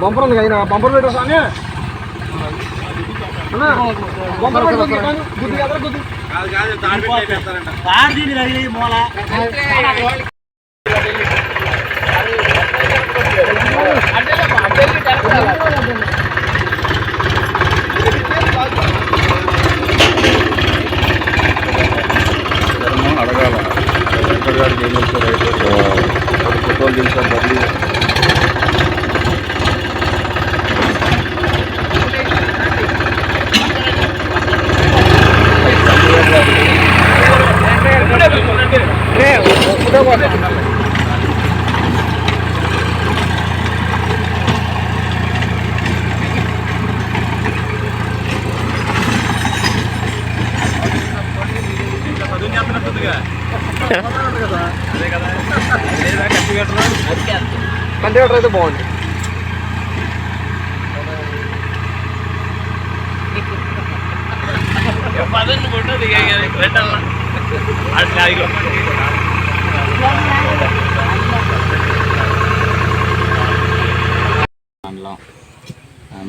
Bumper పెట్టా అని bumper పెట్టుకోండి గుద్ది ఎదర గుద్ది. అడగాల પેમેન્ટ કરાય તો અડધો દિવસમાં બદલી కంటివేటర్ అయితే బాగుంది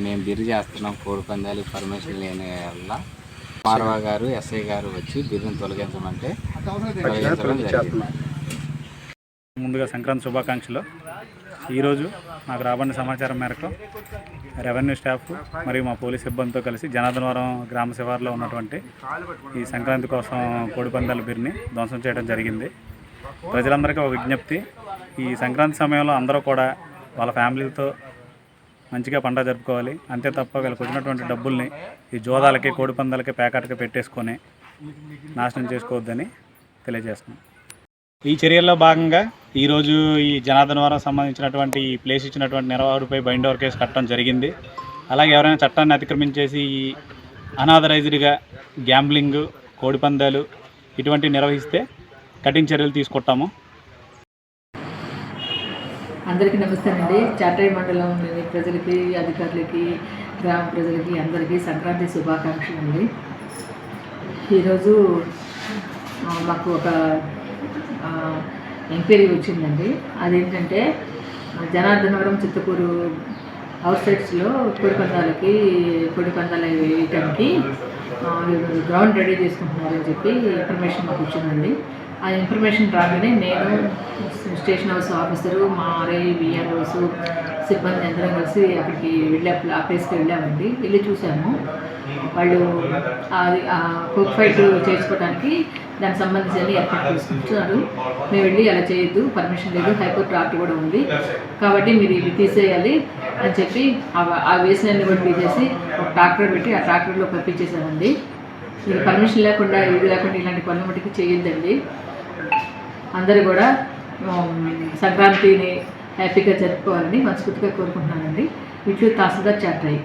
మేము బిర్రు చేస్తున్నాం కోడి పందాలు పర్మిషన్ లేని వల్ల. మారవా గారు ఎస్ఐ గారు వచ్చి బిర్రును తొలగించమంటే తొలగించడం జరిగింది. ముందుగా సంక్రాంతి శుభాకాంక్షలు. ఈరోజు నాకు రాబడిన సమాచారం మేరకు రెవెన్యూ స్టాఫ్ మరియు మా పోలీస్ సిబ్బందితో కలిసి జనార్దనవరం గ్రామ శివారులో ఉన్నటువంటి ఈ సంక్రాంతి కోసం కోడిపందాల బిర్ని ధ్వంసం చేయడం జరిగింది. ప్రజలందరికీ ఒక విజ్ఞప్తి ఈ సంక్రాంతి సమయంలో అందరూ కూడా వాళ్ళ ఫ్యామిలీతో మంచిగా పండగ జరుపుకోవాలి. అంతే తప్ప వీళ్ళకి వచ్చినటువంటి డబ్బుల్ని ఈ జోదాలకి కోడిపందాలకి ప్యాకెట్కి పెట్టేసుకొని నాశనం చేసుకోవద్దని తెలియజేస్తున్నాం. ఈ చర్యల్లో భాగంగా ఈరోజు ఈ జనార్దన వారం సంబంధించినటువంటి ఈ ప్లేస్ ఇచ్చినటువంటి నిర్వాహకుడిపై బైండ్ ఓవర్ కేసు కట్టడం జరిగింది. అలాగే ఎవరైనా చట్టాన్ని అతిక్రమించేసి ఈ అనాథరైజ్డ్గా గ్యాంబ్లింగ్ కోడిపందాలు ఇటువంటివి నిర్వహిస్తే కఠిన చర్యలు తీసుకుంటాము అందరికీ నమస్తే అండి చాటై మండలంలోని ప్రజలకి అధికారులకి గ్రామ ప్రజలకి అందరికీ సంక్రాంతి శుభాకాంక్షలు అండి ఈరోజు మాకు ఒక ఎంక్వైరీ వచ్చిందండి. అదేంటంటే జనార్దనవరం చిత్తకూరు అవుట్ సైడ్స్లో కోడి పందాలకి కోడి పందాలు వేయటానికి గ్రౌండ్ రెడీ చేసుకుంటున్నారని చెప్పి ఇన్ఫర్మేషన్ మాకు వచ్చిందండి ఆ ఇన్ఫర్మేషన్ రాగానే నేను స్టేషన్ హౌస్ ఆఫీసరు మా ఆర్ఐ విఆర్ఓస్ సిబ్బంది అందరం కలిసి అక్కడికి వెళ్ళా ఆ ప్లేస్కి వెళ్ళామండి. వెళ్ళి చూసాము. వాళ్ళు అది ఆ కుక్ ఫైట్ చేసుకోవడానికి దానికి సంబంధించి అన్ని ఏర్పాటు చేసుకుంటున్నారు. మేము వెళ్ళి అలా చేయొద్దు పర్మిషన్ లేదు హైకోర్టు ఆర్డర్ కూడా ఉంది. కాబట్టి మీరు ఇవి తీసేయాలి అని చెప్పి ఆ- ఆ వేసినన్ని కూడా తీసేసి ఒక ట్రాక్టర్ పెట్టి ఆ ట్రాక్టర్లో పంపించేసామండి మీరు పర్మిషన్ లేకుండా ఇది లేకుండా ఇలాంటి పనులు మటుకు చేయొద్దండి. అందరూ కూడా సంక్రాంతిని హ్యాపీగా జరుపుకోవాలని మనస్ఫూర్తిగా కోరుకుంటున్నానండి. ఇట్లు తహసీల్దార్ చాట్రాయి